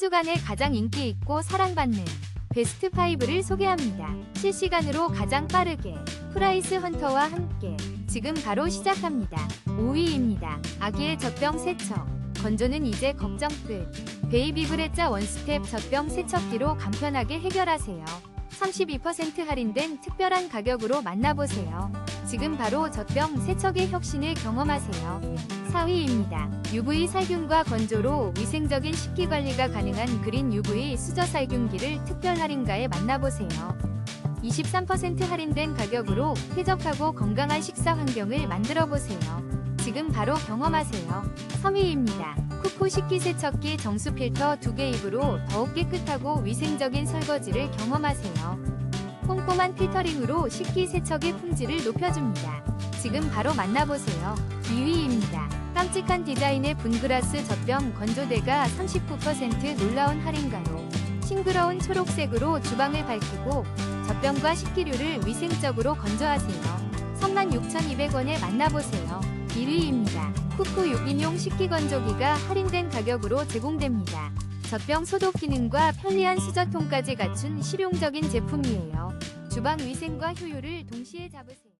주간에 가장 인기 있고 사랑받는 베스트 5를 소개합니다. 실시간으로 가장 빠르게 프라이스 헌터와 함께 지금 바로 시작합니다. 5위입니다. 아기의 젖병 세척. 건조는 이제 걱정 끝. 베이비 브레짜 원스텝 젖병 세척기로 간편하게 해결하세요. 32% 할인된 특별한 가격으로 만나보세요. 지금 바로 젖병 세척의 혁신을 경험하세요. 4위입니다. UV 살균과 건조로 위생적인 식기 관리가 가능한 그린 UV 수저 살균기를 특별 할인가에 만나보세요. 23% 할인된 가격으로 쾌적하고 건강한 식사 환경을 만들어 보세요. 지금 바로 경험하세요. 3위입니다. 쿠코 식기세척기 정수 필터 2개 입으로 더욱 깨끗하고 위생적인 설거지를 경험하세요. 꼼꼼한 필터링으로 식기세척의 품질을 높여줍니다. 지금 바로 만나보세요. 2위입니다. 깜찍한 디자인의 분그라스 젖병 건조대가 39% 놀라운 할인가로 싱그러운 초록색으로 주방을 밝히고 젖병과 식기류를 위생적으로 건조하세요. 36,200원에 만나보세요. 1위입니다. 쿠쿠 6인용 식기 건조기가 할인된 가격으로 제공됩니다. 젖병 소독 기능과 편리한 수저통까지 갖춘 실용적인 제품이에요. 주방 위생과 효율을 동시에 잡으세요.